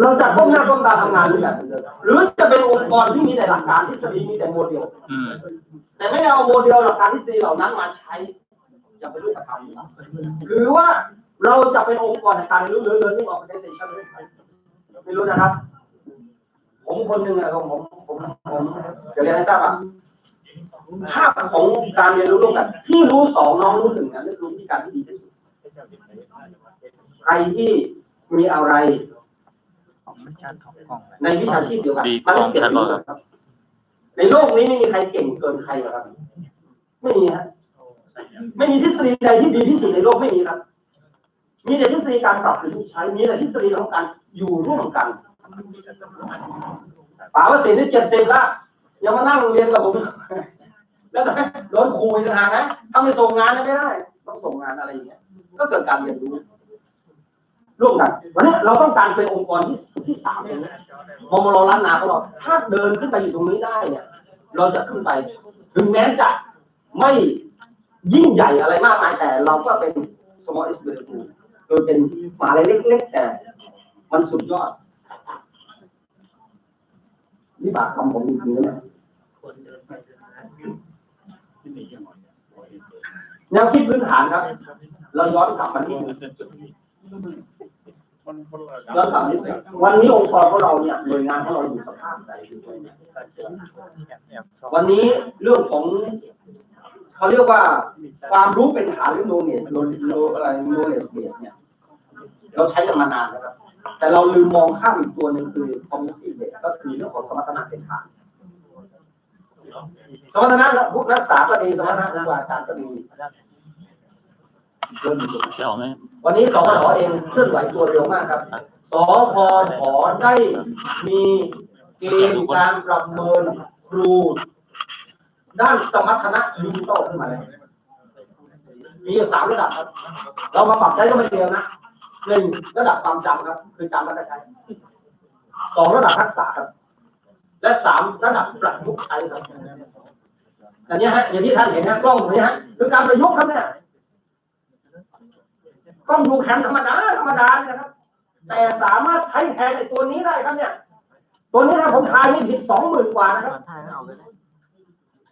เราจะก้มหน้าก้มตาทำงานอยู่แบบเดิมหรือจะเป็นองค์กรที่มีแต่หลักการทฤษฎีมีแต่โมเดลอืมแต่ไม่ได้เอาโมเดลหลักการทฤษฎีเหล่านั้นมาใช้อย่างเป็นรูปธรรมหรือว่าเราจะเป็นองค์กรในการเรียนรู้หรือ learning organization ด้วยกันไม่รู้นะครับ ผมคนหนึ่งอะผมผมผมผมเดี๋ยวเรียนให้ทราบอะภาพของการเรียนรู้ร่วมกันพี่รู้สองน้องรู้หนึ่งนะนี่คือวิธีการที่ดีที่สุดใครที่มีอะไร ของไม่ชัดของกล้องเลยในวิชาชีพเดียวกันดีมันต้องเก็บของไว้ชัดด้วยครับ ในโลกนี้ไม่มีใครเก่งเกินใครหรอกครับ ไม่มีฮะไม่มีทฤษฎีใดที่ดีที่สุดในโลกไม่มีครับ มีแต่ทฤษฎีการปรับประยุกต์ใช้ มีแต่ทฤษฎีของการอยู่ร่วมกันป่าวเสียนี่เจ็ดสิบละยังมานั่งเรียนกับผม แล้วก็โดนครูอีกต่างหากนะถ้าไม่ส่งงานนะไม่ได้ ต้องส่งงานอะไรอย่างเงี้ย ก็เกิดการเรียนรู้ ร่วมกัน วันนี้เราต้องการเป็นองค์กรที่ที่สามตรงนี้มอมรล้านนาของเราถ้าเดินขึ้นไปอยู่ตรงนี้ได้เนี่ย เราจะขึ้นไป ถึงแม้จะไม่ยิ่งใหญ่อะไรมากมายแต่เราก็เป็น small is beautiful คือเป็นมหาลัยเล็กๆแต่ มันสุดยอดนี่บากคำผมจริงๆนะแนวคิดพื้นฐานครับ เราย้อนกลับมาที่ ย้อนกลับนิดหนึ่งวันนี้องค์กรของเราเนี่ยหน่วยงานของเราอยู่สภาพใดอยู่ตรงไหนวันนี้เรื่องของเขาเรียกว่าความรู้เป็นฐานหรือ knowledge knowledge อะไร knowledge base เนี่ย เราใช้กันมานานแล้วครับ แต่เราลืมมองข้ามอีกตัวหนึ่งคือ cognitive base ก็คือเรื่องของสมรรถนะเป็นฐาน สมรรถนะพวกนักศึกษาก็ดีสมรรถนะครูบาอาจารย์ก็ดี เริ่มมีจุดจะออกไหมวันนี้สพทเองเคลื่อนไหวตัวเร็วมากครับสพทได้มีเกณฑ์การประเมินครู ด้านสมรรถนะดิจิตอลขึ้นมาแล้วมีอยู่สามระดับครับ เรามาปรับใช้ก็ไม่เดียวนะหนึ่งระดับความจำครับ คือจำแล้วก็ใช้สองระดับทักษะครับ และสามระดับประยุกต์ใช้ครับอันนี้ฮะอย่างที่ท่านเห็นนะกล้องตรงนี้ฮะคือการประยุกต์ครับเนี่ย กล้องดูแคมธรรมดาธรรมดาเนี่ยนะครับ แต่สามารถใช้แทนไอ้ตัวนี้ได้ครับเนี่ย ตัวนี้นะผมทายไม่ผิดสองหมื่นกว่านะครับ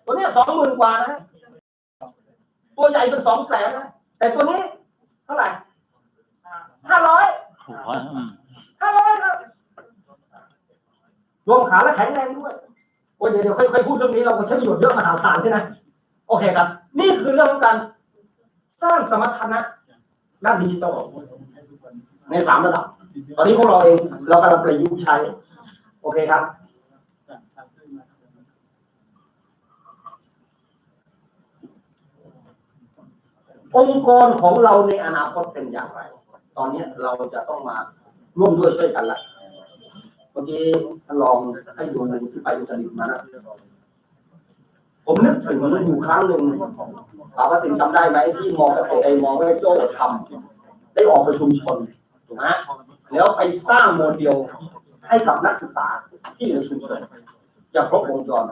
ตัวเนี้สองหมื่นกว่านะฮะตัวใหญ่เป็นสองแสนนะแต่ตัวนี้เท่าไหร่ห้าร้อยหัวอืมห้าร้อยครับรวมขาและแข็งแรงด้วยโอ้ยเดี๋ยวเดี๋ยวค่อยๆพูดเรื่องนี้เราก็ใช้ประโยชน์เยอะมหาศาลด้วยนะ โอเคครับ นี่คือเรื่องของการสร้างสมรรถนะ ด้านดิจิตอลในสามระดับ ตอนนี้พวกเราเองเรากำลังประยุกต์ใช้ โอเคครับองค์กรของเราในอนาคตเป็นอย่างไร ตอนนี้เราจะต้องมาร่วมด้วยช่วยกันละ เมื่อกี้ท่านลองให้ดูที่ไปอุตริตมานะ ผมนึกถึงอยู่ครั้งหนึ่งถามว่าสิ่งจำได้ไหมที่มอเกษตรไอมอแม่โจ้ทำได้ออกประชุมชนถูกไหมแล้วไปสร้างโมเดลให้กับนักศึกษาที่อยู่ในชุมชนอย่างครบวงจร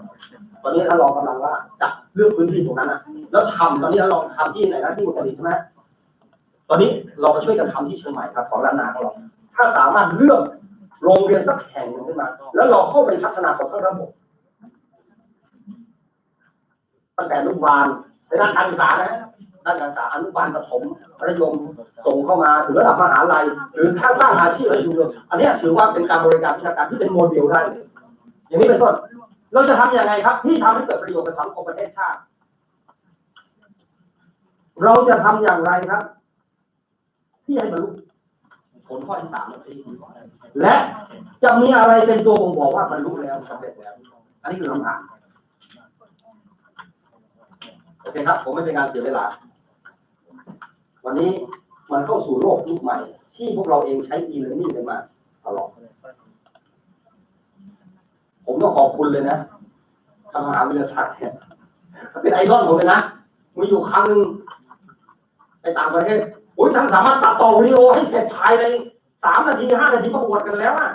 ตอนนี้ท่านรองกำลังว่าจัดเรื่องพื้นที่ตรงนั้นนะแล้วทำตอนนี้ท่านรองทำที่ไหนนะที่อุตรดิตถ์ใช่ไหมตอนนี้เรามาช่วยกันทำที่เชียงใหม่ครับของร้านนาของเราถ้าสามารถเลือกโรงเรียนสักแห่งหนึ่งขึ้นมา แล้วเราเข้าไปพัฒนาของทั้งระบบ ตั้งแต่อนุบาลในด้านการศึกษานะด้านการศึกษาอนุบาลประถมมัธยมส่งเข้ามาถึงระดับมหาลัย หรือถ้าสร้างอาชีพในชุมชนอันนี้ถือว่าเป็นการบริการวิชาการที่เป็นโมเดลได้อย่างนี้เป็นต้นเราจะทำย่างไรครับ ที่ทำให้เกิดประโยชน์กับสังคมประเทศชาติ เราจะทำอย่างไรครับ ที่ให้บรรลุผลข้อที่สามและจะมีอะไรเป็นตัวบ่งบอกว่าบรรลุแล้วสำเร็จแล้ว อันนี้คือคำถาม โอเคครับ ผมไม่เป็นการเสียเวลา วันนี้มันเข้าสู่โลกยุคใหม่ ที่พวกเราเองใช้ e-learning กันมาตลอดผมต้องขอบคุณเลยนะทางมหาวิทยาศักดิ์เนี่ยเป็นไอดอลผมเลยนะมีอยู่ครั้งหนึ่งไปต่างประเทศโอ้ยท่านสามารถตัดต่อวิดีโอให้เสร็จภายในสามนาทีห้านาทีประกวดกันแล้วอะ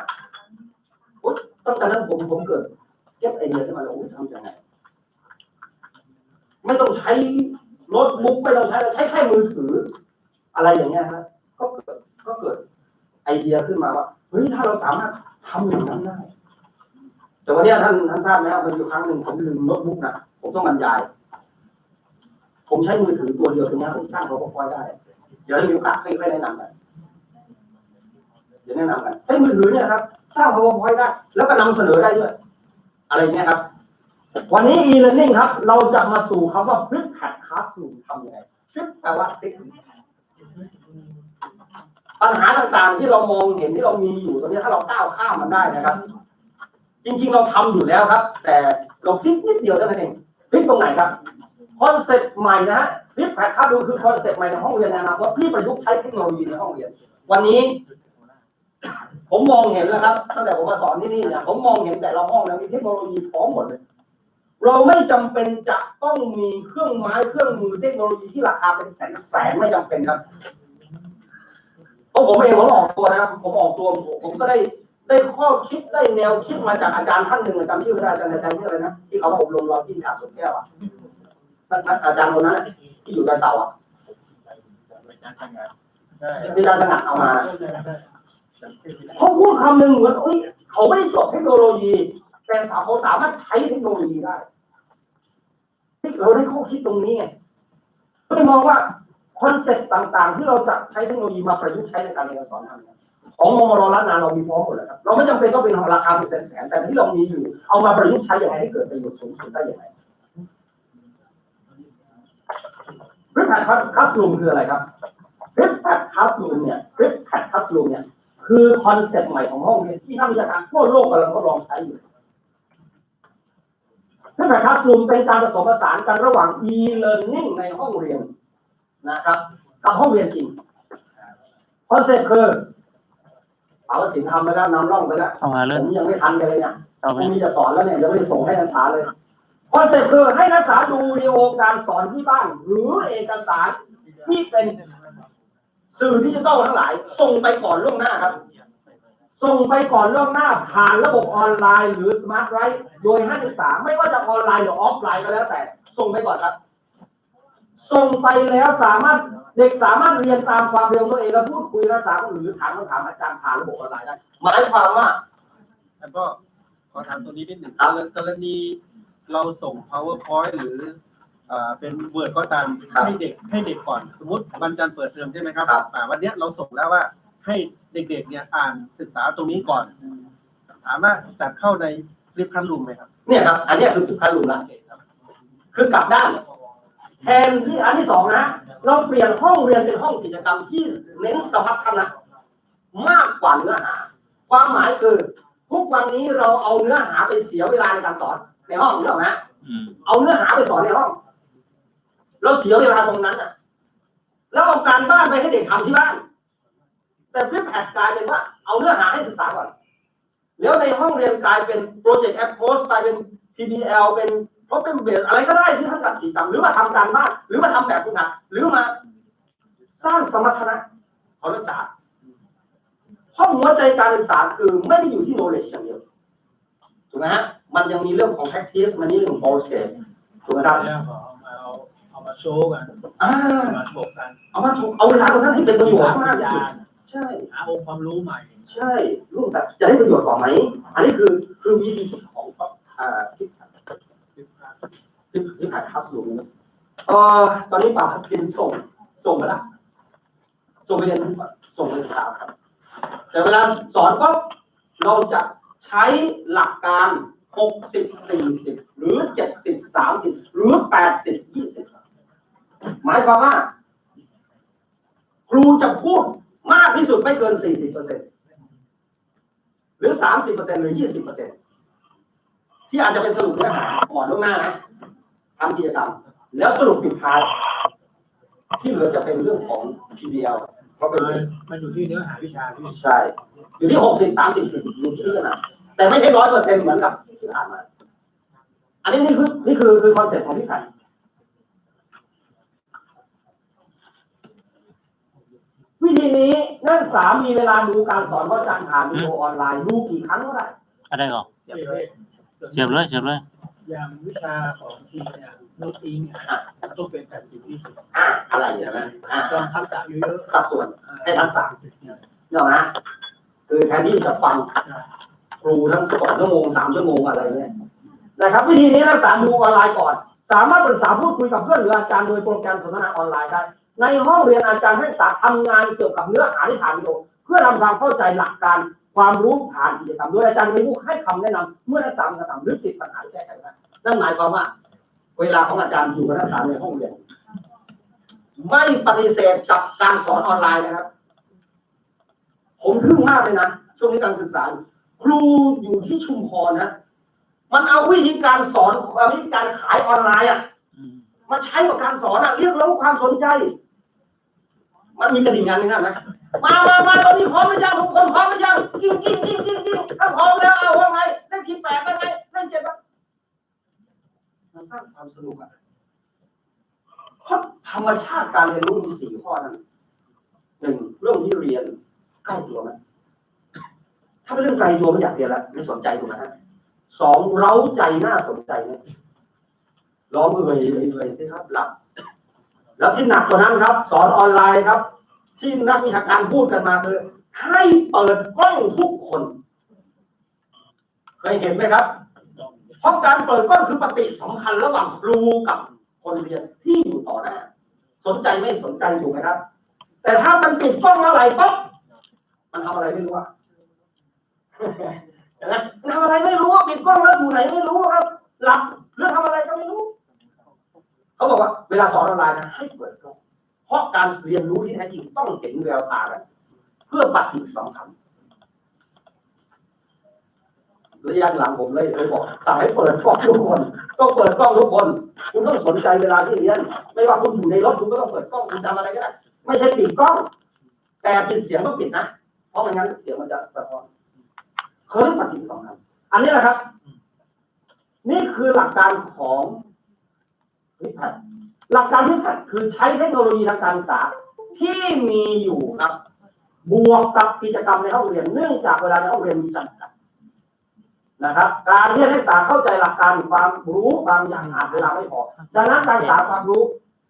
โอ้ยตั้งแต่นั้นผมผมเกิด เก็บไอเดียขึ้นมาแล้วโอ้ยทำยังไง ไม่ต้องใช้โน้ตบุ๊กไม่ต้องใช้เราใช้แค่มือถือ อะไรอย่างเงี้ยฮะก็เกิดก็เกิดไอเดียขึ้นมาว่าเฮ้ยถ้าเราสามารถทำอย่างนั้นได้แต่วันนี้ท่านท่านทราบไหมครับมันอยู่ครั้งหนึ่งผมลืมโน้ตบุ๊กนะผมต้องบรรยาย ผมใช้มือถือตัวเดียวตรงนี้ผมสร้าง PowerPoint ได้ เดี๋ยวมีโอกาสค่อยๆแนะนำกันเดี๋ยวแนะนำกันใช้มือถือเนี่ยครับ สร้าง PowerPoint ได้ แล้วก็นำเสนอได้ด้วย อะไรเงี้ยครับ วันนี้ e-learning ครับ เราจะมาสู่คำว่า flip pad classroom ทำยังไง flip แปลว่าพลิกปัญหาต่างๆ ที่เรามองเห็นที่เรามีอยู่ตรงนี้ถ้าเราก้าวข้ามมันได้นะครับ จริงๆเราทำอยู่แล้วครับ แต่เราพลิกนิดเดียวเท่านั้นเองพลิกตรงไหนครับคอนเซ็ปต์ใหม่นะฮะพลิกแพดครับดูคือคอนเซ็ปต์ใหม่ในห้องเรียนในอนาคตที่ประยุกต์ใช้เทคโนโลยีในห้องเรียน วันนี้ ผมมองเห็นแล้วครับตั้งแต่ผมมาสอนที่นี่เนี่ยผมมองเห็นแต่ละห้องแล้วมีเทคโนโลยีพร้อมหมดเลย เราไม่จำเป็นจะต้องมีเครื่องไม้เครื่องมือเทคโนโลยีที่ราคาเป็นแสนแสนๆไม่จำเป็นครับเพราะผมเองผมออกตัวนะครับผมออกตัวผมผมก็ได้ได้ข้อคิดได้แนวคิดมาจากอาจารย์ท่านหนึ่งจำชื่อไม่ได้อาจารย์อาจารย์ชื่ออะไรนะที่เขามาอบรมเราที่ขาดสุดแก้วอะท่านท่านอาจารย์คนนั้นน่ะที่อยู่ในเต่าอะเป็นการทำงานที่อาจารย์สงัดเอามาเขาพูดคำหนึ่งเหมือนเอ้ยเขาไม่ได้จบเทคโนโลยี แต่สาวเขาสามารถใช้เทคโนโลยีได้ที่ เราได้ข้อคิดตรงนี้ไงก็เลยมองว่าคอนเซ็ปต์ต่างๆ ที่เราจะใช้เทคโนโลยีมาประยุกต์ใช้ในการเรียนการสอนทำของมมรรัตนาเรามีพร้อมหมดแล้วครับเราไม่จำเป็นต้องเป็นราคาเป็นแสนๆแต่ที่เรามีอยู่ เอามาประยุกต์ใช้อย่างไรให้เกิดประโยชน์สูงสุดได้อย่างไรริปแพดคัสลูมคืออะไรครับริปแพดคัสลูมเนี่ยริปแพดคัสลูมเนี่ยคือคอนเซ็ปต์ใหม่ของห้องเรียนที่นักวิชาการทั่วโลกกำลังทดลองใช้อยู่ ริปแพดคัสลูมเป็นการผสมผสานกันระหว่าง e-learning ในห้องเรียนนะครับกับห้องเรียนจริงคอนเซ็ปต์คือเอาสินทำไปแล้วนำร่องไปแล้วเอามาผเริ่มมยังไม่ทันกันเลยเนี่ยเอาพไปรุ่งนี้จะสอนแล้วเนี่ยยังไม่ได้ส่งให้นักศึกษาเลยคอนเซ็ปต์คือให้นักศึกษาดูวิดีโอการสอนที่บ้านหรือเอกสารที่เป็นสื่อดิจิทัลทั้งหลาย ส่งไปก่อนล่วงหน้าครับ ส่งไปก่อนล่วงหน้าผ่านระบบออนไลน์หรือสมาร์ทไรท์โดยให้นักศึกษาไม่ว่าจะออนไลน์หรือออฟไลน์ก็แล้วแต่ ส่งไปก่อนครับ ส่งไปแล้วสามารถเด็กสามารถเรียนตามความเร็วตัวเองแล้วพูดคุยภาษาคนอื่นหรือถามคำถามอาจารย์ผ่านระบบออนไลน์ได้หมายความว่าแล้วก็ขอถามตรงนี้นิดหนึ่งครับกรณีเราส่ง powerpoint หรืออ่าเป็น word ก็ตามครับให้เด็กให้เด็กก่อน สมมติวันจันทร์เปิดเทอมใช่ไหมครับครับอ่าวันเนี้ยเราส่งแล้วว่า ให้เด็กๆเนี่ยอ่านศึกษาตรงนี้ก่อนถามว่าจัดเข้าในริบคันรูมไหมครับ เนี่ยครับ อันเนี้ยคือสุขารุละคือกลับด้านแทนที่อันที่สองนะ เราเปลี่ยนห้องเรียนเป็นห้องกิจกรรมที่เน้นสมรรถนะมากกว่าเนื้อหา ความหมายคือทุกวันนี้เราเอาเนื้อหาไปเสียเวลาในการสอนในห้องเรื่องนะอืมเอาเนื้อหาไปสอนในห้อง เราเสียเวลาตรงนั้นอะ แล้วเอาการบ้านไปให้เด็กทำที่บ้าน แต่ฟลิปแพดกลายเป็นว่า เอาเนื้อหาให้ศึกษาก่อน แล้วในห้องเรียนกลายเป็นโปรเจกต์แอปโพสกลายเป็น PBL เป็น Problem Based อะไรก็ได้ที่ท่านจัดกิจกรรมหรือมาทำการบ้านหรือมาทำแบบฝึกหัดหรือมาสร้างสมรรถนะของนักศึกษาห้องหัวใจการศึกษาคือไม่ได้อยู่ที่ knowledge อย่างเดียวถูกไหมฮะมันยังมีเรื่องของ practice มันมีเรื่องของ process ถูกไหมครับเรื่องของเอาเอามาโชว์กันอ่าเอามาโชว์กัน เอามาถูกเอาเวลาตรงนั้นให้เป็นประโยชน์มากที่สุด ใช่ หาองค์ความรู้ใหม่ ใช่ลูกแต่จะได้ประโยชน์กว่าไหม อันนี้คือคือวิธีคิดของอ่าที่ที่ที่ผ่านคัสลูนะเอ่อตอนนี้ป่าพัสกินส่ง ส่งไปแล้วส่งไปเรียนรู้ก่อนส่งไปศึกษาครับ แต่เวลาสอนก็เราจะใช้หลักการ 60 40 หรือ 70 30 หรือ 80 20 หมายความว่า ครูจะพูด มากที่สุดไม่เกิน 40เปอร์เซ็นหรือ 30เปอร์เซ็นหรือ 20เปอร์เซ็นที่อาจจะไปสรุปเนื้อหาก่อนล่วงหน้านะทำกิจกรรม แล้วสรุปปิดท้ายที่เหลือจะเป็นเรื่องของ PBL เพราะเป็นมันมันอยู่ที่เนื้อหาวิชาที่ใช่อยู่ที่ 60 30 40อยู่ที่นี่นะแต่ไม่ใช่ร้อยเปอร์เซ็นเหมือนกับที่ผ่านมา อันนี้นี่คือนี่คือคือคอนเซ็ปต์ของพี่ไผ่ วิธีนี้นักศึกษามีเวลาดูการสอนก็อาจารย์ผ่านวิดีโอออนไลน์ดูกี่ครั้งก็ได้อะไรก่อนเสียบเลยเสียบเลยเสียบเลยอย่างวิชาของทีเนี่ยโน้ตอิงเนี่ยต้องเป็นแปดสิบยี่สิบอ่าอะไรอย่างนั้นอ่าต้องทักษะเยอะสัดส่วนๆให้ทักษะเนี่ยเนาะนะคือคือแทนที่จะฟังครูทั้งสองชั่วโมงสามชั่วโมงอะไรเนี่ยนะครับ วิธีนี้นักศึกษาดูออนไลน์ก่อน สามารถปรึกษาพูดคุยกับเพื่อนหรืออาจารย์โดยโปรแกรมสนทนาออนไลน์ได้ ในห้องเรียนอาจารย์ให้ศึกษาทำงานเกี่ยวกับเนื้อหาที่ผ่านวิดีโอเพื่อทำความเข้าใจหลักการความรู้ผ่านกิจกรรมโดยอาจารย์มีผู้ให้คำแนะนำเมื่อนักศึกษามีคำหรือติดปัญหาแก้ไขได้นั่นหมายความว่า เวลาของอาจารย์อยู่กับนักศึกษาในห้องเรียนไม่ปฏิเสธกับการสอนออนไลน์นะครับ ผมทึ่งมากเลยนะช่วงนี้การศึกษา ครูอยู่ที่ชุมพรนะมันเอาวิธีการสอนเอาวิธีการขายออนไลน์อะมมาใช้กับการสอนอะเรียกร้องความสนใจ มันมีกระดิ่งงานหนึงนะมามามาตอนนี้พร้อมหรือยังทุกคนพร้อมหรือยังกิ้งกิ้งกิ้งกิ้งกิ้งถ้าพร้อมแล้วเอาว่าไงเล่นทีแปดได้ไหมเล่นเจ็ดไหมมันสร้างความสนุกอะเพราะธรรมชาติการเรียนรู้มีสี่ข้อนั้นหนึ่งเรื่องที่เรียนใกล้ตัวไหมถ้าเป็นเรื่องไกลตัวไม่อยากเรียนแล้วไม่สนใจถูกไหมฮะสองเร้าใจน่าสนใจไหมลองเอ่ยเอ่ยเอ่ยสิครับหลับ แล้วที่หนักกว่านั้นครับ สอนออนไลน์ครับ ที่นักวิชาการพูดกันมาคือ ให้เปิดกล้องทุกคน เคยเห็นไหมครับ เพราะการเปิดกล้องคือปฏิสัมพันธ์ระหว่างครูกับคนเรียนที่อยู่ต่อหน้าสนใจไม่สนใจถูกไหมครับ แต่ถ้ามันปิดกล้องเมื่อไหร่ปุ๊บมันทำอะไรไม่รู้อะนไหมมันทำอะไรไม่รู้ปิดกล้องแล้วอยู่ไหนไม่รู้ครับ หลับหรือทำอะไรก็ไม่รู้ เขาบอกว่าเวลาสอนออนไลน์นะให้เปิดกล้องเพราะการเรียนรู้ที่แท้จริงต้องเห็นแววตากันเพื่อปฏิสัมพันธ์ระยะหลังผมเลยเลยบอกสั่งให้เปิดกล้องทุกคนต้องเปิดกล้องทุกคน คุณต้องสนใจเวลาที่เรียน ไม่ว่าคุณอยู่ในรถคุณก็ต้องเปิดกล้องคุณทำอะไรก็ได้ไม่ใช่ปิดกล้อง แต่ปิดเสียงต้องปิดนะเพราะไม่งั้นเสียงมันจะสะท้อนเขาเรียกปฏิสัมพันธ์อันนี้แหละครับ นี่คือหลักการของ วิพันหลักการที่ถัดคือใช้เทคโนโลยีทางการศึกษาที่มีอยู่ครับ บวกกับกิจกรรมในห้องเรียนเนื่องจากเวลาในห้องเรียนมีจำกัดนะครับ การที่นักศึกษาเข้าใจหลักการความรู้บางอย่างอาจเวลาไม่พอดังนั้นการศึกษาความรู้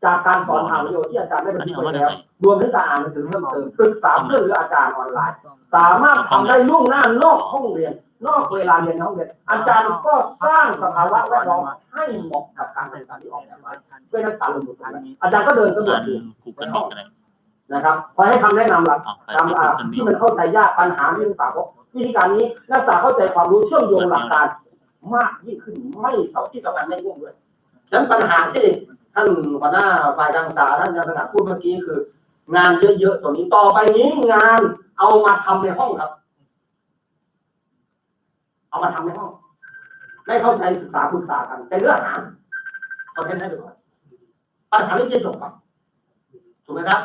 จากการสอนผ่านวิดีโอที่อาจารย์ได้บันทึกไว้แล้วรวมถึงการอ่านหนังสือเพิ่มเติมปรึกษาเพื่อนหรืออาจารย์ออนไลน์ สามารถทำได้ล่วงหน้านอกห้องเรียน นอกเวลาเรียนในห้องเรียนอาจารย์ก็สร้างสภาวะแวดล้อมให้เหมาะกับการศึกษาที่ออกแบบไว้เพื่อนักศึกษาลงมือทำอาจารย์ก็เดินสำรวจดูกูเกิลมีอะไรนะครับคอยให้คำแนะนำหลักตามที่มันเข้าใจยากปัญหาที่นักศึกษาพบวิธีการนี้นักศึกษาเข้าใจความรู้เชื่อมโยงหลักการมากยิ่งขึ้นไม่เสาที่สำคัญไม่ร่วมด้วยฉะนั้นปัญหาที่ท่านหัวหน้าฝ่ายการศึกษาท่านอาจารย์สงัดพูดเมื่อกี้คือ งานเยอะๆตัวนี้ต่อไปนี้งานเอามาทำในห้องครับ เอามาทำในห้องไม่เข้าใจศึกษาปรึกษากัน แต่เนื้อหาเอาแค่นั้นไปก่อนปัญหานี้จะจบครับถูกไหมครับ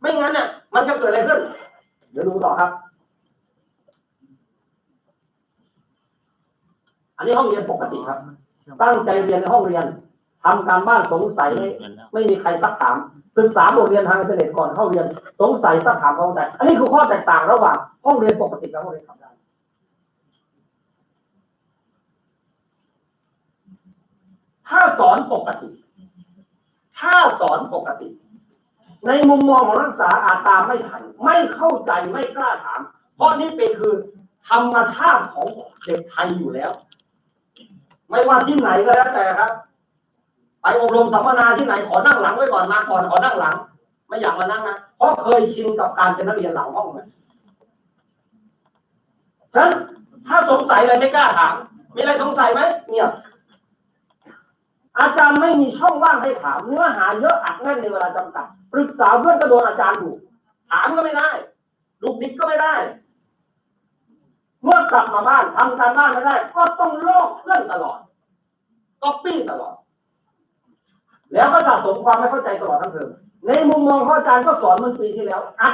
ไม่งั้นเนี่ยมันจะเกิดอะไรขึ้น เดี๋ยวดูต่อครับ อันนี้ห้องเรียนปกติครับ ตั้งใจเรียนในห้องเรียนทำการบ้านสงสัยไม่ไม่มีใครซักถาม ศึกษาบทเรียนทางอินเทอร์เน็ตก่อนเข้าเรียน สงสัยซักถามเขาแต่อันนี้คือข้อแตกต่างระหว่างห้องเรียนปกติกับห้องเรียนธรรมดา ถ้าสอนปกติ ถ้าสอนปกติ ในมุมมองของนักศึกษาอาจตามไม่ทัน ไม่เข้าใจไม่กล้าถาม เพราะนี่เป็นคือธรรมชาติของเด็กไทยอยู่แล้ว ไม่ว่าที่ไหนก็แล้วแต่ครับ ไปอบรมสัมมนาที่ไหนขอนั่งหลังไว้ก่อนมาก่อนขอนั่งหลัง ไม่อยากมานั่งนะเพราะเคยชินกับการเป็นนักเรียนหลังห้องเลยฉะนั้นถ้าสงสัยอะไรไม่กล้าถาม มีอะไรสงสัยไหมเงียบ อาจารย์ไม่มีช่องว่างให้ถาม เนื้อหาเยอะอัดแน่นในเวลาจำกัด ปรึกษาเพื่อนก็โดนอาจารย์ดูถามก็ไม่ได้ลูกดิกก็ไม่ได้ เมื่อกลับมาบ้านทำการบ้านไม่ได้ ก็ต้องลอกเพื่อนตลอดก๊อปปี้ตลอด แล้วก็สะสมความไม่เข้าใจตลอดทั้งเทอมในมุมมองของอาจารย์ก็สอนเมื่อปีที่แล้วอัด